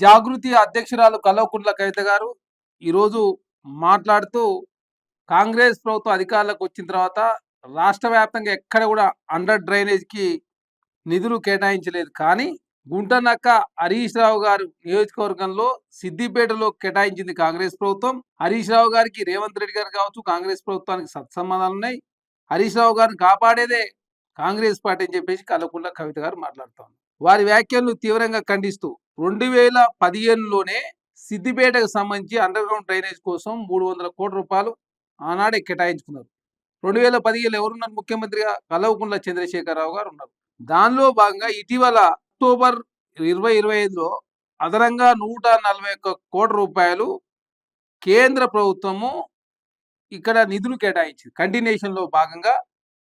జాగృతి అధ్యక్షురాలు కల్వకుంట్ల కవిత గారు ఈరోజు మాట్లాడుతూ కాంగ్రెస్ ప్రభుత్వం అధికారులకు వచ్చిన తర్వాత రాష్ట్ర వ్యాప్తంగా ఎక్కడ కూడా అండర్ డ్రైనేజ్కి నిధులు కేటాయించలేదు. కానీ గుంటనక్క హరీష్ రావు గారు నియోజకవర్గంలో సిద్దిపేటలో కేటాయించింది కాంగ్రెస్ ప్రభుత్వం. హరీష్ రావు గారికి రేవంత్ రెడ్డి గారు కావచ్చు కాంగ్రెస్ ప్రభుత్వానికి సత్సంబంధాలు ఉన్నాయి. హరీష్ రావు గారిని కాపాడేదే కాంగ్రెస్ పార్టీ అని చెప్పేసి కల్వకుంట్ల కవిత గారు మాట్లాడుతాం వారి వ్యాఖ్యలను తీవ్రంగా ఖండిస్తూ రెండు వేల పదిహేనులోనే సిద్దిపేటకు సంబంధించి అండర్ గ్రౌండ్ డ్రైనేజ్ కోసం మూడు వందల కోట్ల రూపాయలు ఆనాడే కేటాయించుకున్నారు. రెండు వేల పదిహేను ఎవరున్నారు? ముఖ్యమంత్రిగా కల్వకుంట్ల చంద్రశేఖరరావు గారు ఉన్నారు. దానిలో భాగంగా ఇటీవల అక్టోబర్ ఇరవై ఇరవై ఐదులో అదనంగా నూట నలభై ఒక్క కోట్ల రూపాయలు కేంద్ర ప్రభుత్వము ఇక్కడ నిధులు కేటాయించింది. కంటిన్యూషన్లో భాగంగా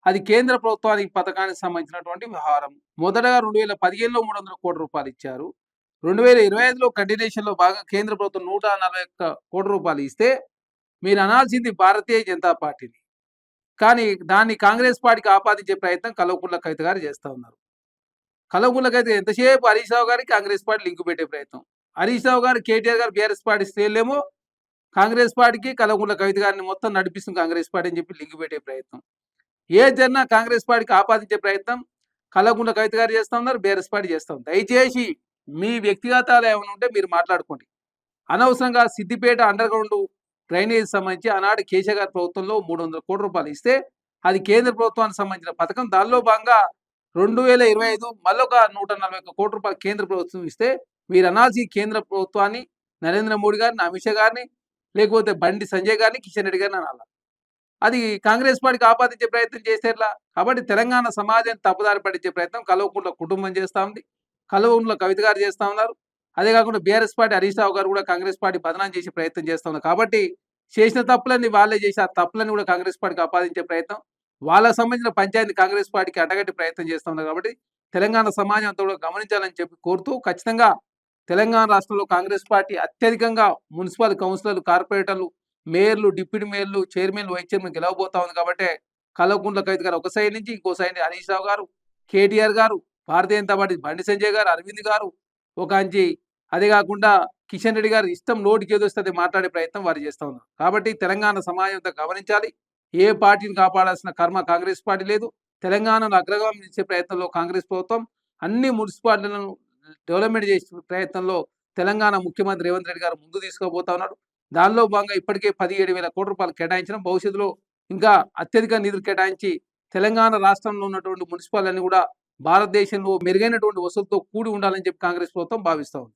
అది కేంద్ర ప్రభుత్వానికి పథకానికి సంబంధించినటువంటి వ్యవహారం. మొదటగా రెండు వేల పదిహేనులో మూడు వందల కోట్ల రూపాయలు ఇచ్చారు. రెండు వేల ఇరవై ఐదులో కంటిన్యూషన్లో బాగా భాగంగా కేంద్ర ప్రభుత్వం నూట నలభై ఒక్క కోటి రూపాయలు ఇస్తే మీరు అనాల్సింది భారతీయ జనతా పార్టీని. కానీ దాన్ని కాంగ్రెస్ పార్టీకి ఆపాదించే ప్రయత్నం కల్వకుంట్ల కవిత గారు చేస్తూ ఉన్నారు. కల్వకుంట్ల కవిత ఎంతసేపు హరీష్ రావు గారికి కాంగ్రెస్ పార్టీ లింకు పెట్టే ప్రయత్నం. హరీష్ రావు గారు కేటీఆర్ గారు బీఆర్ఎస్ పార్టీ స్త్రీలేమో కాంగ్రెస్ పార్టీకి కల్వకుంట్ల కవిత గారిని మొత్తం నడిపిస్తుంది కాంగ్రెస్ పార్టీ అని చెప్పి లింకు పెట్టే ప్రయత్నం. ఏ జరినా కాంగ్రెస్ పార్టీకి ఆపాదించే ప్రయత్నం కల్వకుంట్ల కవిత గారు చేస్తూ ఉన్నారు బీఆర్ఎస్ పార్టీ చేస్తూ ఉంది. దయచేసి మీ వ్యక్తిగతాలు ఏమైనా ఉంటే మీరు మాట్లాడుకోండి. అనవసరంగా సిద్దిపేట అండర్ గ్రౌండ్ డ్రైనేజ్ సంబంధించి ఆనాడు కేసీఆర్ గారి ప్రభుత్వంలో మూడు వందల కోట్ల రూపాయలు ఇస్తే అది కేంద్ర ప్రభుత్వానికి సంబంధించిన పథకం. దానిలో భాగంగా రెండు వేల ఇరవై ఐదు మళ్ళొక నూట నలభై ఒక్క కోట్ల రూపాయలు కేంద్ర ప్రభుత్వం ఇస్తే మీరు అనాల్సి కేంద్ర ప్రభుత్వాన్ని నరేంద్ర మోడీ గారిని అమిత్ షా గారిని లేకపోతే బండి సంజయ్ గారిని కిషన్ రెడ్డి గారిని అనాలి. అది కాంగ్రెస్ పార్టీకి ఆపాదించే ప్రయత్నం చేసేట్లా కాబట్టి తెలంగాణ సమాజాన్ని తప్పుదారి పట్టించే ప్రయత్నం కల్వకుంట్ల కుటుంబం చేస్తా ఉంది. కల్వకుంట్ల కవిత గారు చేస్తూ ఉన్నారు. అదే కాకుండా బీఆర్ఎస్ పార్టీ హరీష్ రావు గారు కూడా కాంగ్రెస్ పార్టీ బదనాం చేసే ప్రయత్నం చేస్తూ ఉన్నారు. కాబట్టి చేసిన తప్పులన్నీ వాళ్ళే చేసి ఆ తప్పులన్నీ కూడా కాంగ్రెస్ పార్టీకి ఆపాదించే ప్రయత్నం వాళ్ళకు సంబంధించిన పంచాయతీ కాంగ్రెస్ పార్టీకి అడగట్టి ప్రయత్నం చేస్తూ ఉన్నారు. కాబట్టి తెలంగాణ సమాజం అంతా కూడా గమనించాలని చెప్పి కోరుతూ ఖచ్చితంగా తెలంగాణ రాష్ట్రంలో కాంగ్రెస్ పార్టీ అత్యధికంగా మున్సిపల్ కౌన్సిలర్లు కార్పొరేటర్లు మేయర్లు డిప్యూటీ మేయర్లు చైర్మన్లు వైస్ చైర్మన్ గెలవబోతా ఉంది. కాబట్టి కల్వకుంట్ల కవిత గారు ఒక సైడ్ నుంచి ఇంకో సైడ్ హరీష్ రావు గారు కేటీఆర్ గారు భారతీయ జనతా పార్టీ బండి సంజయ్ గారు అరవింద్ గారు ఒక అంచి అదే కాకుండా కిషన్ రెడ్డి గారు ఇష్టం నోటికి ఏదొస్తుంది మాట్లాడే ప్రయత్నం వారు చేస్తూ ఉన్నారు. కాబట్టి తెలంగాణ సమాజం గమనించాలి. ఏ పార్టీని కాపాడాల్సిన కర్మ కాంగ్రెస్ పార్టీ లేదు. తెలంగాణను అగ్రగామి ఇచ్చే ప్రయత్నంలో కాంగ్రెస్ ప్రభుత్వం అన్ని మున్సిపాలిటీలను డెవలప్మెంట్ చేసే ప్రయత్నంలో తెలంగాణ ముఖ్యమంత్రి రేవంత్ రెడ్డి గారు ముందు తీసుకోబోతా ఉన్నాడు దానిలో భాగంగా ఇప్పటికే పదిహేడు వేల కోట్ల రూపాయలు కేటాయించడం భవిష్యత్తులో ఇంకా అత్యధిక నిధులు కేటాయించి తెలంగాణ రాష్ట్రంలో ఉన్నటువంటి మున్సిపాలిటీ కూడా భారతదేశంలో మెరుగైనటువంటి వసతులతో కూడి ఉండాలని చెప్పి కాంగ్రెస్ ప్రభుత్వం భావిస్తూ ఉంది.